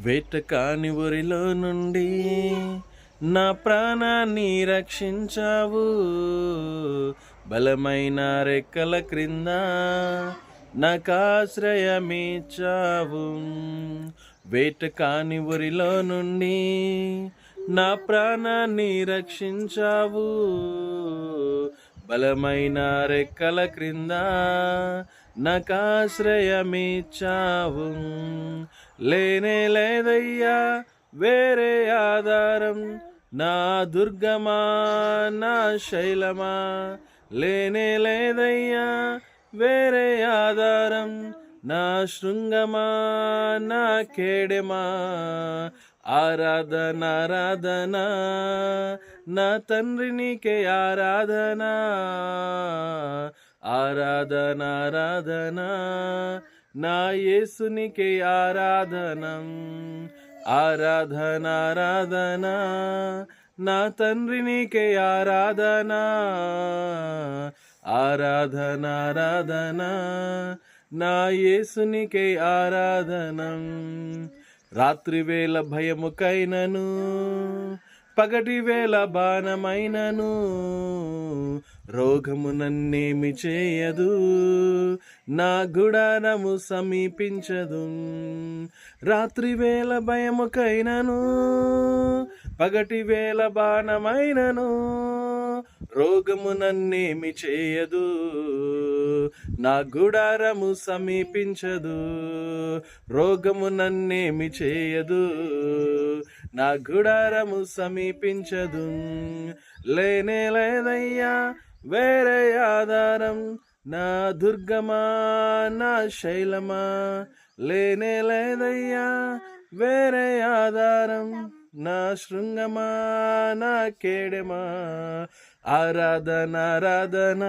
వేట కాని ఊరిలో నుండి నా ప్రాణాన్ని రక్షించావు. బలమైన రెక్కల క్రింద నాకాశ్రయమిచ్చావు వేట కాని ఊరిలో నుండి నా ప్రాణాన్ని రక్షించావు. బలమైన రెక్కల క్రింద నాకాశ్రయమిచ్చావు లేనే లేదయ్యా వేరే ఆధారం. నా దుర్గమా నా శైలమా. లేనే లేదయ్యా వేరే ఆధారం. నా శృంగమా నా కేడెమా. ఆరాధన ఆరాధన. నా తండ్రి నీకే ఆరాధన. ఆరాధన ఆరాధన. నా యేసునికే ఆరాధనం ఆరాధన ఆరాధన నా తండ్రినికే ఆరాధన ఆరాధన ఆరాధన నా యేసునికే ఆరాధనం రాత్రి వేళ భయముకైనను పగటి వేళ బాణమైనను. రోగము నన్నేమి చేయదు. నా గుడారము సమీపించదు. రాత్రి వేళ భయముకైనను పగటి వేళ బాణమైనను రోగము నన్నేమి చేయదు. నా గుడారము సమీపించదు. రోగము నన్నేమి చేయదు. నా గుడారము సమీపించదు. లేనే లేదయ్యా వేరే ఆధారం. నా దుర్గమా నా శైలమా. లేనే లేదయ్యా వేరే ఆధారం. నా శృంగమా నా కేడెమా. ఆరాధన ఆరాధన.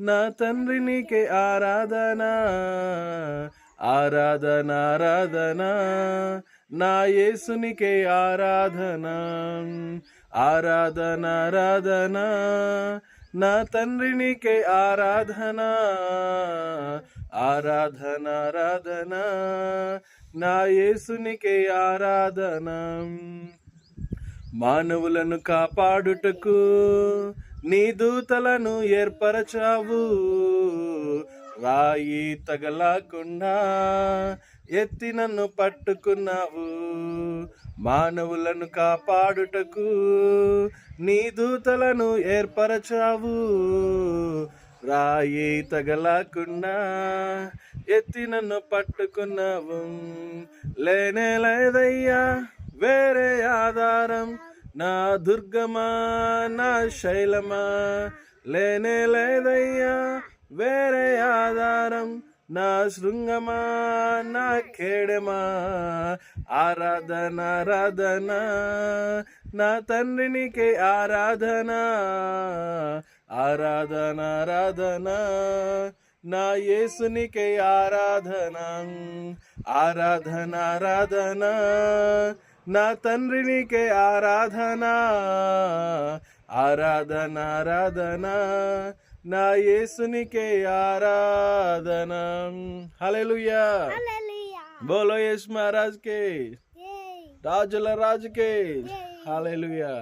నా తండ్రి నీకే ఆరాధన. ఆరాధన ఆరాధన. నా యేసునికే ఆరాధన ఆరాధన ఆరాధన. నా తండ్రినికే ఆరాధన ఆరాధన ఆరాధన. నా యేసునికే ఆరాధన. మానవులను కాపాడుటకు నీ దూతలను ఏర్పరచావు. రాయి తగలకుండా ఎత్తి నన్ను పట్టుకున్నావు. మానవులను కాపాడుటకు నీ దూతలను ఏర్పరచావు. రాయి తగలకుండా ఎత్తి నన్ను పట్టుకున్నావు. లేనే లేదయ్యా వేరే ఆధారం. నా దుర్గమా నా శైలమా. లేనే లేదయ్యా వేరే ఆధారం. నా శృంగమా నా కేడమా ఆరాధన ఆరాధన నా తండ్రినికి ఆరాధన ఆరాధన ఆరాధన నా యేసునికి ఆరాధన ఆరాధన ఆరాధన నా తండ్రినికే ఆరాధన ఆరాధన ఆరాధన నా యేసునికే ఆరాధన Hallelujah. బోలో యేసు మహారాజ్ కే Yay. రాజుల రాజుకే Yay. హల్లెలూయా